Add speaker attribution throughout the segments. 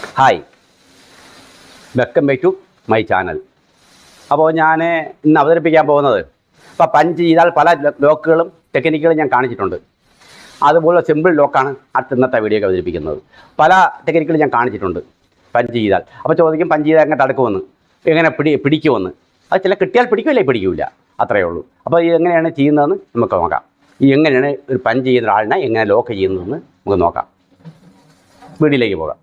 Speaker 1: Hi welcome bye to my channel അപ്പോൾ ഞാൻ ഇന്ന് അവതരിപ്പിക്കാൻ പോകുന്നത് അപ്പോൾ പഞ്ച് ചെയ്താൽ പല ലോക്കുകളും ടെക്നിക്കുകളും ഞാൻ കാണിച്ചിട്ടുണ്ട്. അതുപോലെ സിമ്പിൾ ലോക്കാണ് അടുത്ത ഇന്നത്തെ വീഡിയോ അവതരിപ്പിക്കുന്നത്. പല ടെക്നിക്കുകളും ഞാൻ കാണിച്ചിട്ടുണ്ട്. പഞ്ച് ചെയ്താൽ. അപ്പോൾ ചോദിക്കും പഞ്ച് ചെയ്താൽ എങ്ങനെ തടുക്കുമെന്ന്? എങ്ങനെ പിടി പിടിക്കുമെന്ന്? അത് ചില കിട്ടിയാൽ പിടിക്കില്ലേ പിടിക്കില്ല. അത്രയേ ഉള്ളൂ. അപ്പോൾ ഇത് എങ്ങനെയാണ് ചെയ്യുന്നതെന്ന് നമുക്ക് നോക്കാം. ഈ എങ്ങനെയാണ് ഒരു പഞ്ച് ചെയ്യുന്ന ഒരാളിനെ എങ്ങനെ ലോക്ക് ചെയ്യുന്നതെന്ന് നമുക്ക് നോക്കാം. വീട്ടിലേക്ക് പോകാം.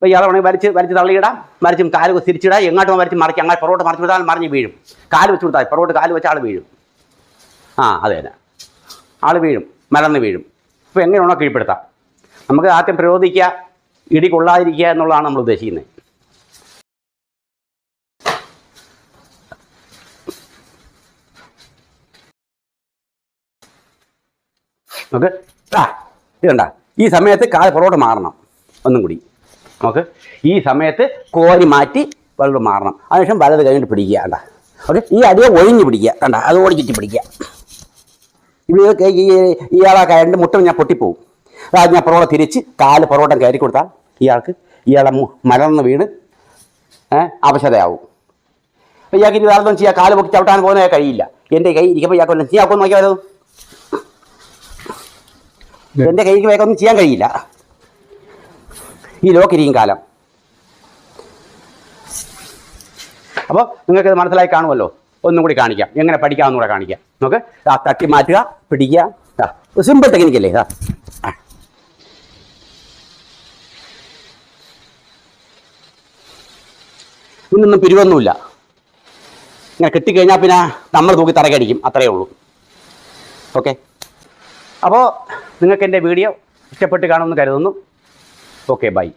Speaker 1: ഇപ്പോൾ ഇയാളെ വേണമെങ്കിൽ വരച്ച് വരച്ച് തള്ളിയിടാം. മരിച്ചും കാൽ തിരിച്ചിടാം. എങ്ങോട്ട് വരച്ച് മറിച്ച് അങ്ങനെ പുറകോട്ട് മറിച്ച് വിട്ടാൽ മറിഞ്ഞ് വീഴും. കാൽ വെച്ച് കൊടുത്താൽ പുറകോട്ട് കാൽ വെച്ച് ആൾ വീഴും. ആ അതെ തന്നെ ആൾ വീഴും. മലർന്ന് വീഴും. ഇപ്പോൾ എങ്ങനെയാണോ കീഴ്പ്പെടുത്താം? നമുക്ക് ആദ്യം പ്രതിരോധിക്കുക ഇടി കൊള്ളാതിരിക്കുക എന്നുള്ളതാണ് നമ്മൾ ഉദ്ദേശിക്കുന്നത്. നമുക്ക് ആ ഇത് ഈ സമയത്ത് കാൽ പുറകോട്ട് മാറണം. ഒന്നും കൂടി. നമുക്ക് ഈ സമയത്ത് കോരി മാറ്റി വെള്ളം മാറണം. അതിനുശേഷം വലത് കഴിഞ്ഞിട്ട് പിടിക്കുക കണ്ട. ഓക്കെ. ഈ അടിയെ ഒഴിഞ്ഞ് പിടിക്കുക കണ്ട. അത് ഓടിച്ചിട്ട് പിടിക്കുക. ഇവിടെ ഈ ഇയാളെ കയറിന്റെ മുട്ട ഞാൻ പൊട്ടിപ്പോവും. അതായത് ഞാൻ പൊറോട്ട തിരിച്ച് കാൽ പൊറോട്ടം കയറി കൊടുത്താൽ ഇയാൾക്ക് ഇയാളെ മലർന്ന് വീണ് അവശതയാവും. അപ്പോൾ ഇയാൾക്ക് ഇനി വേറെ ഒന്നും ചെയ്യാം. കാൽ പൊക്കി ചവിട്ടാൻ പോകുന്ന കഴിയില്ല. എന്റെ കൈ ഇരിക്കുമ്പോൾ ഇയാൾക്ക് ഒന്നും ചെയ്യാൻ നോക്കിയാൽ എന്റെ കൈക്ക് വേഗം ചെയ്യാൻ കഴിയില്ല. ഈ ലോക്കിരിക്കും കാലം. അപ്പോൾ നിങ്ങൾക്ക് മനസ്സിലായി കാണുമല്ലോ? ഒന്നും കൂടി കാണിക്കാം. എങ്ങനെ പഠിക്കാമെന്നും കൂടെ കാണിക്കാം. നമുക്ക് ആ തട്ടി മാറ്റുക പിടിക്കുക. സിമ്പിൾ ടെക്നിക്കല്ലേ ആ. ഇന്നൊന്നും പിരിവൊന്നുമില്ല. ഇങ്ങനെ കിട്ടിക്കഴിഞ്ഞാൽ പിന്നെ നമ്മൾ തൂക്കി തറകടിക്കും അത്രയേ ഉള്ളൂ. ഓക്കെ? അപ്പോൾ നിങ്ങൾക്ക് എന്റെ വീഡിയോ ഇഷ്ടപ്പെട്ട് കാണുമെന്ന് കരുതുന്നു. Okay bye.